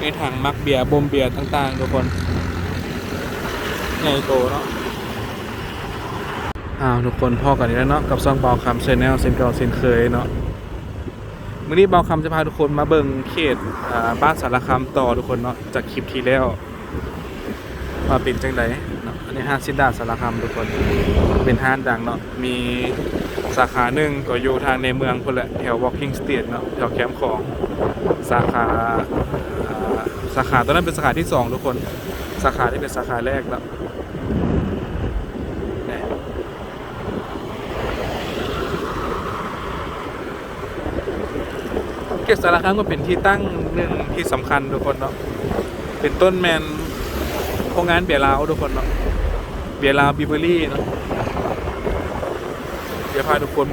มีถังมักเบียร์บ่มเบียร์ต่างๆ ทุกคนใหญ่โตเนาะอ้าวทุกคนพ่อกันอีกแล้วเนาะกับซองเบาคำเซนแนลเซนเก่าเซนเคยเนาะมื้อนี้เบาคำจะพาทุกคนมาเบิ่งเขตบ้านสารคามต่อทุกคนเนาะจากคลิปที่แล้วว่าเป็นจังไดเนาะอันนี้ห้างซินดาสารคามทุกคนเป็นห้างดังเนาะมี สาขาหนึ่งก็อยู่ทางในเมืองพุ่นแหละแถว Walking Street เนาะแถวแคมป์ของสาขาสาขาตอนนั้นเป็นสาขาที่สองทุกคนสาขาที่เป็นสาขาแรกแล้วเนี่ยเกษสารคามก็เป็นที่ตั้งหนึ่งที่สำคัญทุกคนเนาะเป็นต้นแมนโครงงานเบียร์ลาวทุกคนเนาะเบียร์ลาวบิเบอรี่เนาะ ดี๋ยวพาทุกคน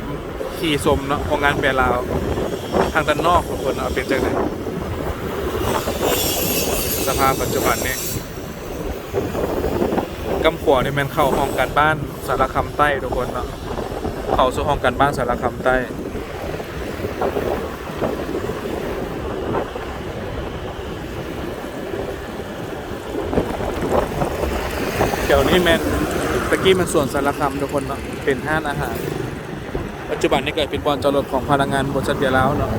ขี่ชมเนาะโครงงานเบียร์ลาว ทางด้านนอกทุกคนเอาเป็นจังไดสภาพปัจจุบันนี้กำขวนี่แมันเข้าห้องการบ้านสารคำใต้ทุกคนเนาะเข้าสู่ห้องการบ้านสารคำใต้เดี๋ยวนี้แมนตะกี้มันส่วนสารคำทุกคนเนาะเป็นห้านอาหาร ปัจจุบันนี้เกิดเป็นบอลจรดของพลังงานบนชัดเบียร์แล้วเนาะ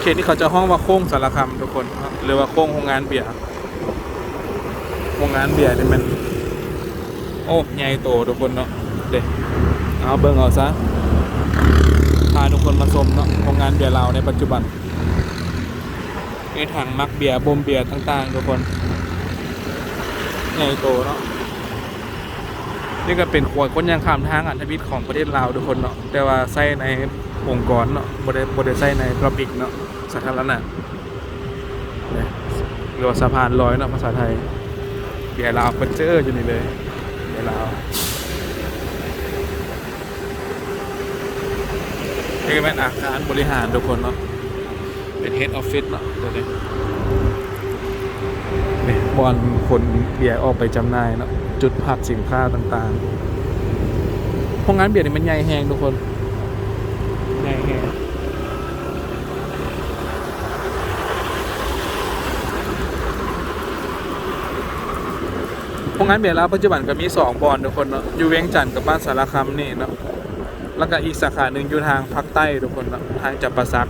เขตที่เขาจะห้องว่าโค้งสารคำทุกคนเนาะหรือว่าโค้งโรงงานเบียร์โรงงานเบียร์นี่มันโอ้ใหญ่โตทุกคนเนาะเด็เอาเบิ่งเอาซะพาทุกคนมาชมเนาะโรงงานเบียร์เราในปัจจุบันมีถังมักเบียร์บ่มเบียร์ต่างๆทุกคน ใหญ่โตเนาะนี่ก็เป็นขวดคนยางข้ามทางอันธมิตรของประเทศลาวทุกคนเนาะแต่ว่าใส่ในองค์กรเนาะบ่ได้บ่ได้ใส่ในพระบิกเนาะสาธารณะเนี่ยหรือว่าสะพานลอยเนาะภาษาไทยเบียร์ลาวเพิ่นเจออยู่นี่เลยเบียร์ลาวนี่ก็เป็นอาคารบริหารทุกคนเนาะเป็น head office เนาะตัวนี้เนี่ย บอลคนเบียร์ออกไปจำหน่ายเนาะจุดพักสินค้าต่างๆโรงงานเบียร์นี่มันใหญ่แหงทุกคนใหญ่แหงโรงงานเบียร์แล้วปัจจุบันก็มีสองบอลทุกคนเนาะอยู่เวียงจันทร์กับบ้านสารคามนี่เนาะแล้วก็อีกสาขาหนึ่งอยู่ทางภาคใต้ทุกคนเนาะทางจับประซัก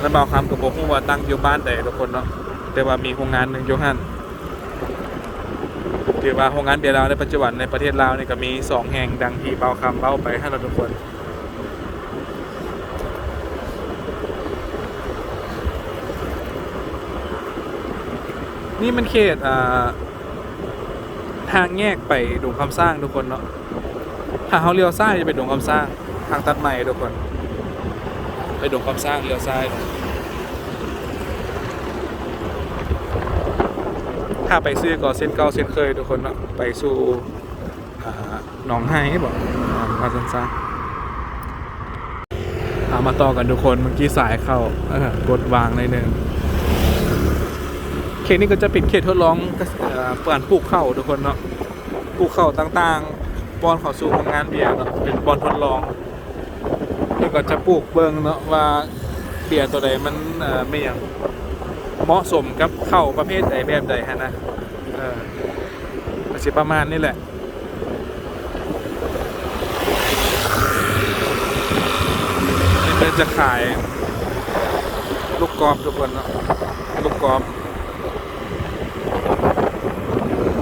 แล้วบางคำกับผมว่าตั้งอยู่บ้านใดทุกคนเนาะแต่ว่ามีโรงงานหนึ่งอยู่หัน ถือว่าโรงงานเบียร์ลาวในปัจจุบันในประเทศลาวนี่ก็มีสองแห่งดังที่เบาคำเบาไปให้เราทุกคนนี่มันเขตทางแยกไปดงคำสร้างทุกคนเนาะถ้าเขาเลี้ยวซ้ายจะไปดงคำสร้าง ทางตัดใหม่ทุกคน ไปดงคำสร้างเลี้ยวซ้าย ถ้าไปซื้อก็เส้นเก่าเส้นเคยทุกคนเนาะไปสู่หนองไห้บอกมาสั้นๆเอามาต่อกันทุกคนเมื่อกี้สายเข้าออกดวางในอยหนึ่งเขตนี้ก็จะเป็นเขตทดลองเอ่อการปลูกข้าวทุกคนเนาะปลูกข้าวต่างๆบอนเข้าสู่โรงงานเบียร์เนาะเป็นบอนทดลองแล้วก็จะปลูกเบิ่งเนาะว่าเบียร์ตัวใดมันไม่อย่าง เหมาะสมกับเข้าประเภทใดแบบใดฮะนะเออก็สิประมาณนี้แหละนี่เป็นจะขาย ลูกกรอล์ฟทุกคนเนาะลูกกรอล์ฟ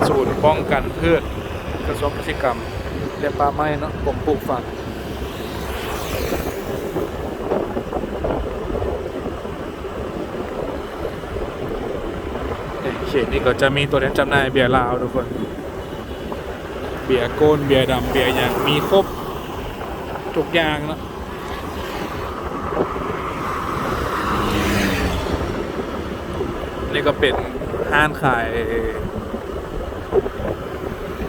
ศูนย์ป้องกันพืชกระทรวงกษตรกรรมเรียกป่าไม้เนาะกรมปลูกฝัง เนี่ยเขตนี้ก็จะมีตัวแทนจำหน่ายเบียร์ลาวทุกคน เบียร์โกนเบียร์ดำเบียร์อย่างมีครบทุกอย่างเนอะนี่ก็เป็นห้านขาย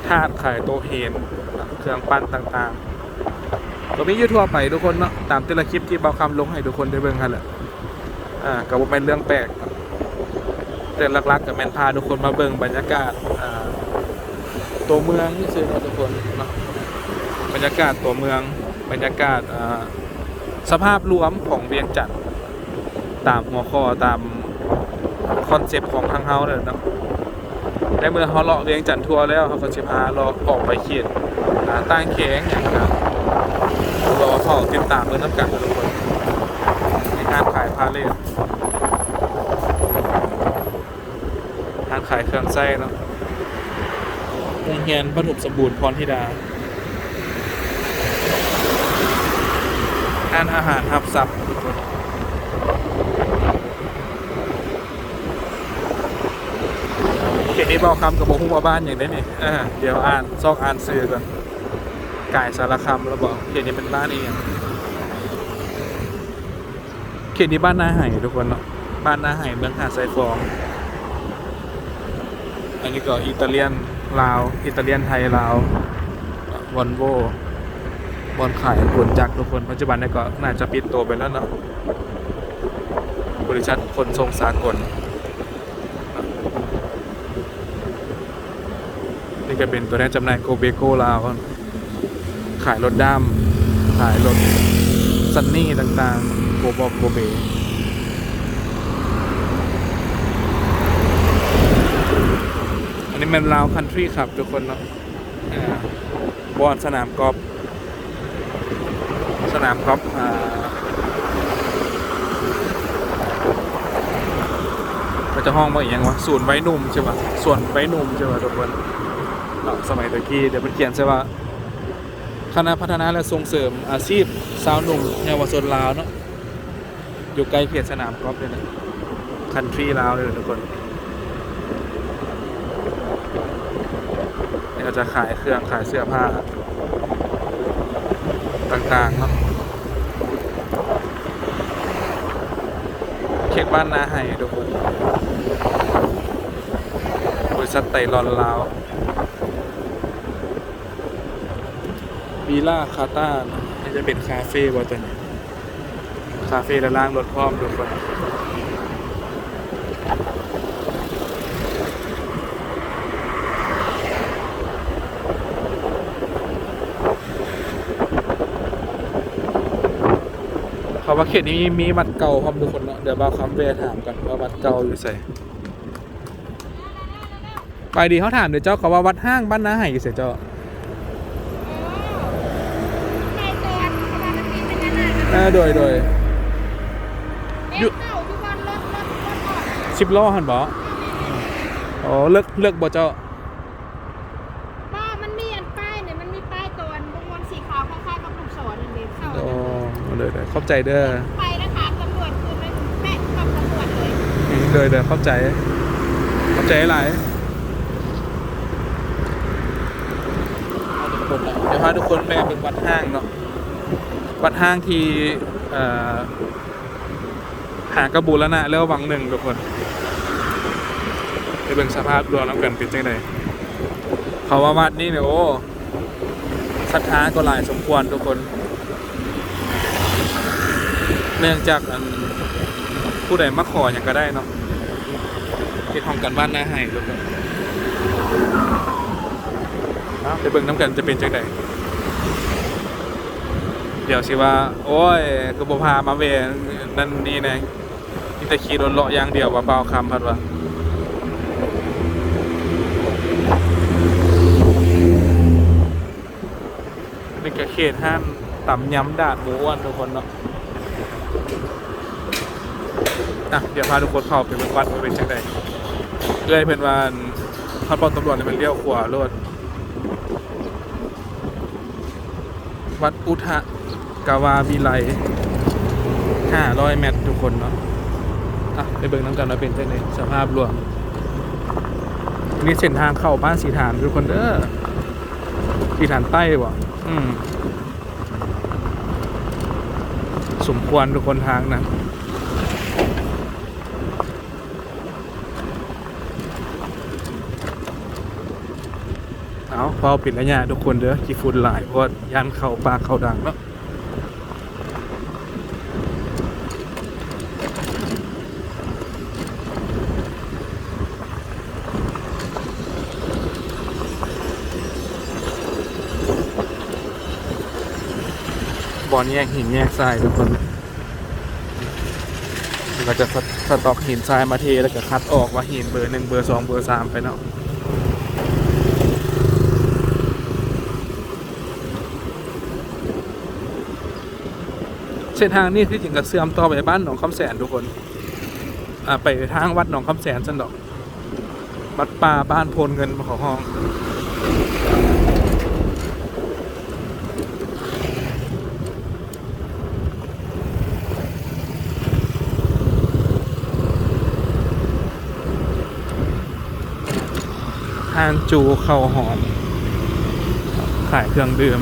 ทาดขายโตเฮนเครื่องปั้นต่างๆ ก็มีอยู่ทั่วไปทุกคนเนาะตามแต่ละคลิปที่เบาคำลงให้ทุกคนได้เบิ่งกันแหละอ่าก็บ่เป็นเรื่องแปลก แต่หลักๆกับแมนพาทุกคนมาเบิ่งบรรยากาศตัวเมืองนี่เนาะทุกคนเนาะบรรยากาศตัวเมืองบรรยากาศสภาพรวมของเวียงจันทร์ตามหัวข้อตามคอนเซปต์ของทางเฮาเลยนะในเมื่อเขาเลาะเวียงจันทร์ทัวร์แล้วเขาก็จะพาเราออกไปเขียนอ่าตั้งแข็งอย่างครับรอเฝ้าติดตามเมื่อน้ำกันทุกคนในงานขายพาเลท งานขายเครื่องไส้เนาะโรงเรียนปฐมสมบูรณ์พรธิดาอาหารอาหารทับซับทุกคนเขียนนี้บอกคำกับบอกหุ้มาบ้านอย่างได้นี่อ่าเดี๋ยวอ่านซอกอ่านซื้อก่อนกายสารคำแล้วบอกเขียนนี้เป็นบ้านเองเขียนนี้บ้านนาไห่ทุกคนเนาะบ้านนาไห่เมืองหาดไซฟอง อันนี้ก็อิตาเลียนลาว อิตาเลียนไทยลาววอนโวบอลขายผลจากทุกคนปัจจุบันเนี่ยก็น่าจะปิดตัวไปแล้วเนาะบริษัทขนส่งสากลนี่ก็เป็นตัวแทนจำหน่ายโกเบโกลาว ขายรถด้ามขายรถซันนี่ต่างๆ โกบอกโกเบ อันนี้เป็นลาวคันทรีครับทุกคนเนาะบอลสนามกอล์ฟสนามกอล์ฟอ่าเขาจะห้องว่าอย่างวะศูนไว้หนุ่มใช่ปะส่วนไว้หนุ่มใช่ปะทุกคนเนาสมัยตะกี้เดี๋ยวมันเขียนใช่ปะคณะพัฒนาและส่งเสริมอาชีพสาวหนุ่มเยาวชนลาวเนาะอยู่ใกล้เขตสนามกอล์ฟเลยนะคันทรีลาวเลยทุกคน ก็จะขายเครื่องขายเสื้อผ้า ต่างๆเนาะเขตบ้านนาไห่ทุกคนบริษัทไตรอนลาววีล่าคาต้านี่จะเป็นคาเฟ่บอตัวนี้คาเฟ่และล่างรถพร้อมทุกคน ว่าเขตนี้มีมีวัดเก่าพร้อมทุกคนเนาะเดี๋ยวบ่าวคำเวถามกันว่าวัดเก่าอยู่ใส่ไปดีเขาถามเดี๋ยวเจ้าเขาว่าวัดห้างบ้านนาไห่อยู่ใส่เจ้าไก่ตัวกระดานมันเป็นยังไงเออโดยโดยเอ๊ะเต่าทุกวันรถรถรถออกสิบล้อหันบ่อ๋อเลิกเลิกบ่เจ้าบ้ามันมีอันป้ายเนี่ยมันมีป้ายตัวบางวันสีขาวคล้ายๆกับลูกศรนั่นเองเข้า อ๋อ เลยเลยเข้าใจเด้อไปนะคะตำรวจคือไม่แม่กับตำรวจเลยอืมเลยเด้อเข้าใจ เข้าใจหลายเดี๋ยวพาทุกคนไปเป็นวัดห้างเนาะวัดห้างที่เอ่อหากระบูรณะแล้ววังหนึ่งทุกคนไปเบิ่งสภาพรวมแล้วกันเป็นจังไดเขาว่าวัดนี่เนี่ยโอ้ศรัทธาก็หลายสมควรทุกคน เนื่องจากอันผู้ใดมาขออย่างก็ได้เนาะที่ของกันบ้านหน้าให้ทุกนเอาไปเบิ่งน้ำกันจะเป็นจังไดเดี๋ยวสิว่า โอ้ยก็บ่พามาเวนั่นนี่นะนี่แต่ขี่รถเลาะอย่างเดียวว่าเปล่าคำพัดว่านี่ก็เขตห้ามต่ำย้ำดาดหมูอ้วนทุกคนเนาะ อะเดี๋ยวพาทุกคนเข้าไปเป็นวัดว่าเป็นจังไดเรื่อยเพิ่นว่าขับรถตำรวจเนี่มันเลี้ยวขวารถวัดอุทะกาวาวิไล500 เมตรทุกคนเนาะอะไปเบิ่งน้ำกันว่าเป็นจังไดสภาพรวมนี่เส้นทางเข้าบ้านสีฐานทุกคนเด้อสีฐานใต้บ่อืมสมควรทุกคนทางนะ เอาพอปิดแล้วเนี่ยทุกคนเด้อกี่ฝุ่นหลายเพราะว่ายันเขาปลาเขาดังเนาะบอลแยกหินแยกทรายทุกคนแล้วก็จะสสต็อกหินทรายมาเทแล้วก็คัดออกว่าหินเบอร์หนึ่งเบอร์สองเบอร์สามไปเนาะเส้นทางนี้ที่จริงก็เสื่อมต่อไปบ้านหนองคำแสนทุกคนไปทางวัดหนองคำแสนสันดอก วัดป่าบ้านโพนเงินของห้องทางจูเข้าหอม ขายเครื่องดื่ม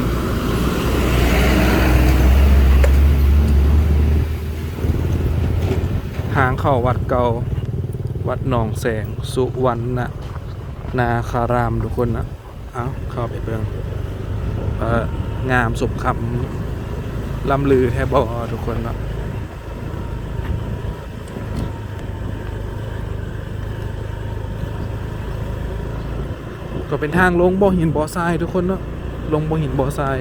ทางเข้าวัดเก่าวัดหนองแสง สุวรรณนาคารามทุกคนนะเอาเข้าไปเบิ่งเอ่องามสมคำลำลือแทบอทุกคนเนาะก็เป็นทางลงบ่อหินบ่อทรายทุกคนเนาะลงบ่อหินบ่อทราย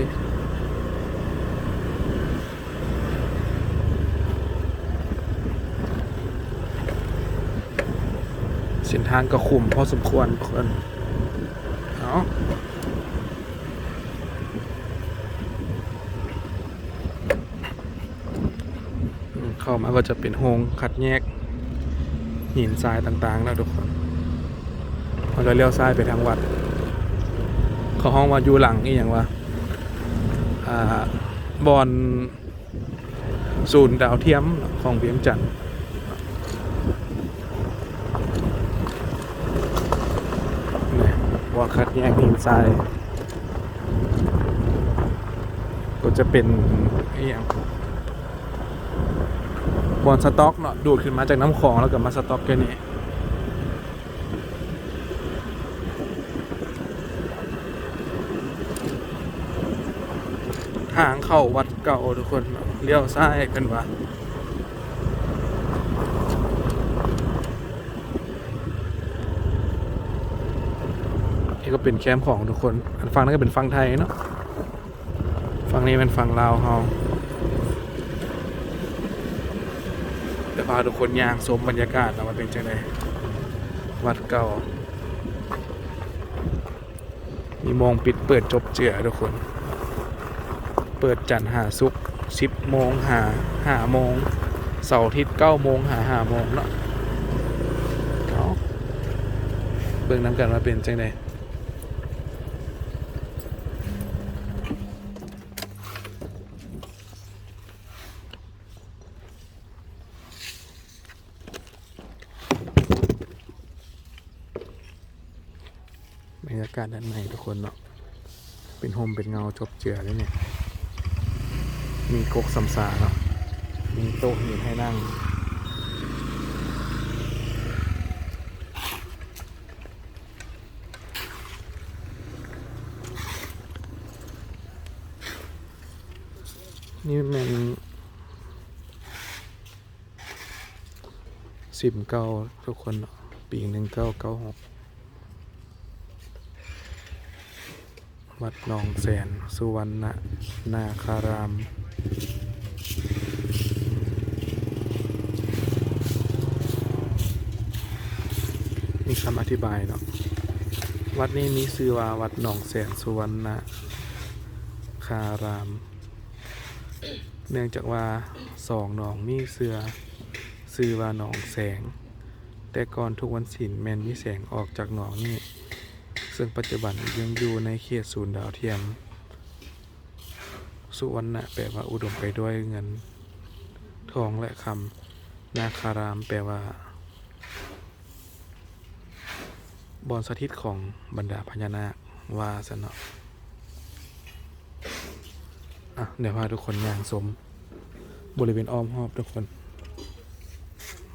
เส้นทางก็ขุมพอสมควรคนเอาอืมเข้ามาก็จะเป็นโฮงคัดแยก หินทรายต่างๆแล้วทุกคนมันก็เลี้ยวซ้ายไปทางวัด เขาห้องว่าอยู่หลังนี่อย่างว่าอ่าบอนศูนย์ดาวเทียมของเวียงจันทน์ นี่วอ คัดแยกหินทรายก็จะเป็นไอ้ย่างบอลสต็อกเนาะดูดขึ้นมาจากน้ำของแล้วก็มาสต็อกแค่นี้ทางเข้าวัดเก่าทุกคนเนาะเลี้ยวซ้ายกันวะ นี่ก็เป็นแคมป์ของทุกคนอันฟังนั้นก็เป็นฟังไทยเนาะฟังนี้เป็นฟังลาวเฮาแต่พาทุกคนย่างชมบรรยากาศนะว่าเป็นจังไดวัดเก่า มีโมงปิดเปิดจบเจือทุกคน เปิดจันหาสุกสิบโมงหาหาโมงเสาร์อาทิตย์เก้าโมงหาหาโมงเนาะเอาเบิ่งน้ำกันว่าเป็นจังไดากาศด้านในทุกคนเนาะเป็นโฮมเป็นเงาจบเจือเลยเนี่ย มีกกสำสาเนาะมีโต๊ะหินให้นั่ง นี่มันสิบเก้าทุกคนเนาะปีหนึ่งเก้าเก้าหก วัดหนองแสน สุวรรณนาคาราม มีคำอธิบายเนาะ วัดนี้มีชื่อว่าวัดหนองแสน สุวรรณคาราม เนื่องจากว่าสองหนองมีเสือซื้อว่าหนองแสง แต่ก่อนทุกวันศิลแมนมีแสงออกจากหนองนี่ ซึ่งปัจจุบันยังอยู่ในเขตศูนย์ดาวเทียม สุวรรณะแปลว่าอุดมไปด้วยเงิน ทองและคำนาคารามแปลว่าบอนสถิตของบรรดาพญานาคว่าสนออะเดี๋ยวพาทุกคนย่างสม บริเวณอ้อมรอบทุกคน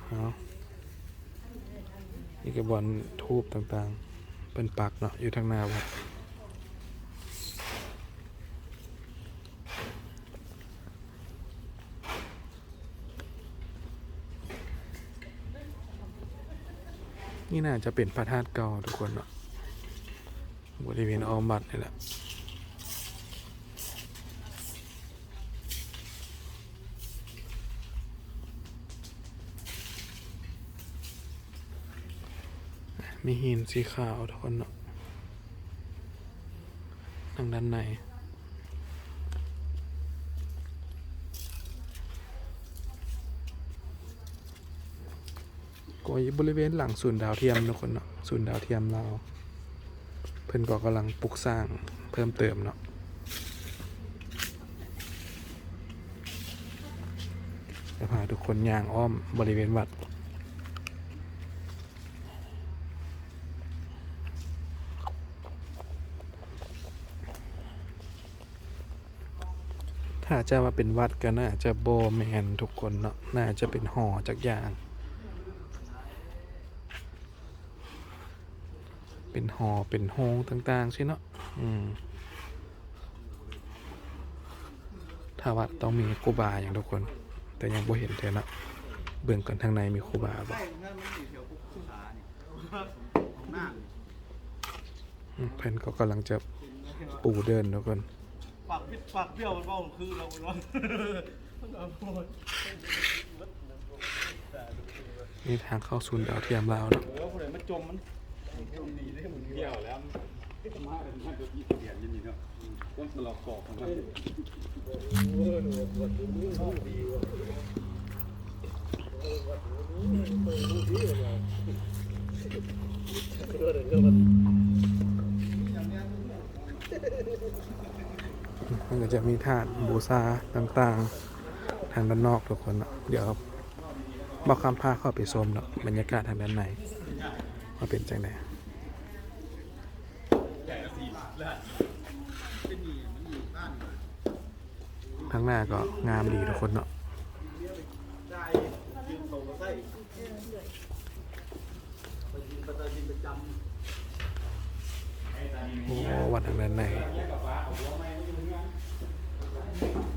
เอานี่ก็บอลทูบต่างๆ เป็นปักเนาะอยู่ทางหน้าวัดนี่น่าจะเป็นพระธาตุเก่าทุกคนเนาะบริเวณออมบัตนี่แหละ มีหินสีขาวทุกคนเนาะทางด้านในก็ยบริเวณหลังศูนย์ดาวเทียมทุกคนเนาะศูนย์ดาวเทียมเราเพิ่นก็กำลังปลูกสร้างเพิ่มเติมเนาะจะพาทุกคนย่างอ้อมบริเวณวัด ถ้าจะว่าเป็นวัดก็น่าจะโบแมนทุกคนเนาะน่าจะเป็นหอจากอย่าง เป็นหอเป็นโฮงต่างๆใช่เนาะอืมถ้าวัดต้องมีครูบาอย่างทุกคน แต่ยังบ่เห็นเท่านะเบื้องก่อนทางในมีครูบาบ่ใช่นั่นมันอยู่แถวคุกคุขาเนี่ยของหน้าอืมเพิ่นก็กำลังจะปูเดินทุกคนากพิษปากเปรี้ยวมันบ้าคือเราเนาะนี่ทางเข้าศูนย์ดาวเทียมลาวเนาะโอ้โหคนไหนมันจมมันจมดีได้มึงเกี่ยวแล้วมาเป็นมันจะมีเสียงยินดีเนาะต้องตลอดกอกของมัน มันก็จะมีถาดบูชาต่างๆ ทางด้านนอกทุกคนเนาะเดี๋ยวบอกคำพาเข้าไปชมเนาะบรรยากาศทางด้านในว่าเป็นจังไดทางหน้าก็งามดีทุกคนเนาะโอ้วัดทางด้านใน Thank you.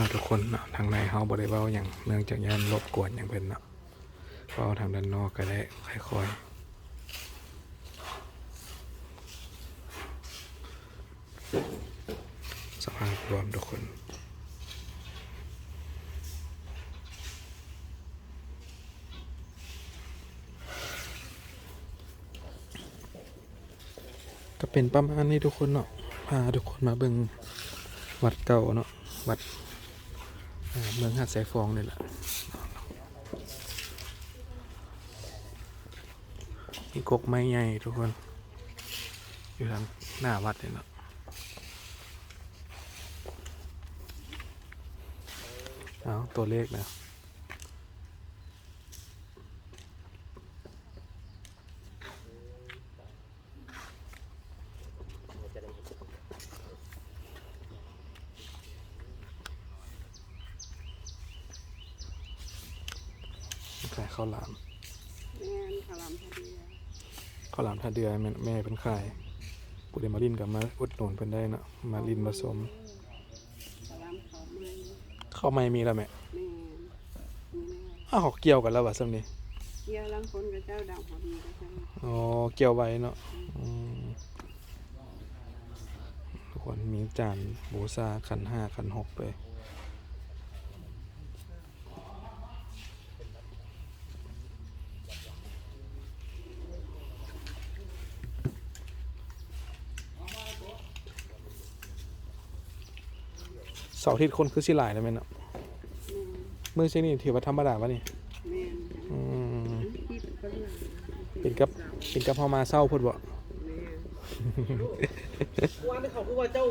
นาะทุกคนเนาะทางในเฮาบ่ได้เว้าหยังเนื่องจากยานรบกวนหยังเพิ่นเนาะเว้าทางด้านนอกก็ได้ค่อยๆสภาพรวมทุกคน ก็เป็นประมาณนี้ทุกคนเนาะพาทุกคนมาเบิ่งวัดเก่าเนาะวัด เมืองหาดสายฟองนี่แหละมีกกไม้ใหญ่ทุกคน อยู่ทางหน้าวัดเลยเนาะเอาตัวเลขนะ ขายข้าวหลามแม่นขาวหลามพอดีอะข้าวหลามท่าเดือแม่แม่เป็นขายผู้ใดมาลินกับมาอุดหนุนเพิ่นได้เนาะมาลินผสมขาวหลามเขาไม่ข้าวไม่มีแล้วแม่แม่นมีแน่อ้าวเขาเกี่ยวกันแล้ววะซ้ำนี้มกี่ยวลังคนกับเจ้าดำพอดีก็ใช่อ๋อเกี่ยวไว้เนาะอืมทุกคนมีจานบูซาขันห้าขันหกเล เสาร์อาทิตย์คนคือสิหลายเลยไหมเนาะมือเช่นนี้ถือว่าธรรมดาวะนี่แม่นอืมที่เป็นคนหลังเป็นกับเป็นกับพอมาเศร้าพูดบ่แม่ว่านี่เขาพูดว่าเจ้า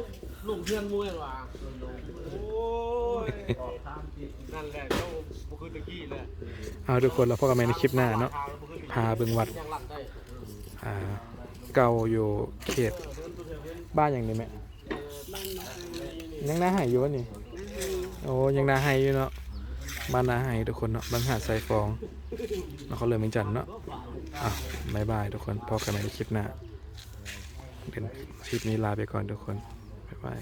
หนุ่มเพื่อนมวยหรอโอ้ยนั่นแหละเจ้าบุคือตะกี้เลยเอาทุกคนแล้วพบกันใหม่ในคลิปหน้าเนาะพาเบิ่งวัดยังหลังได้อ่าเก่าอยู่เขตบ้านอย่างนี้ไหมบ้านมาให้ ยังนาหายอยู่วะนี่ โอ้ยังนาหายอยู่เนาะบ้านนาหายทุกคนเนาะบางหาดใส่ฟองแล้วเขาเลยเมืองจันเนาะอะบายบายทุกคนพบกันใหม่ในคลิปหน้าเดี๋ยวคลิปนี้ลาไปก่อนทุกคนบายบาย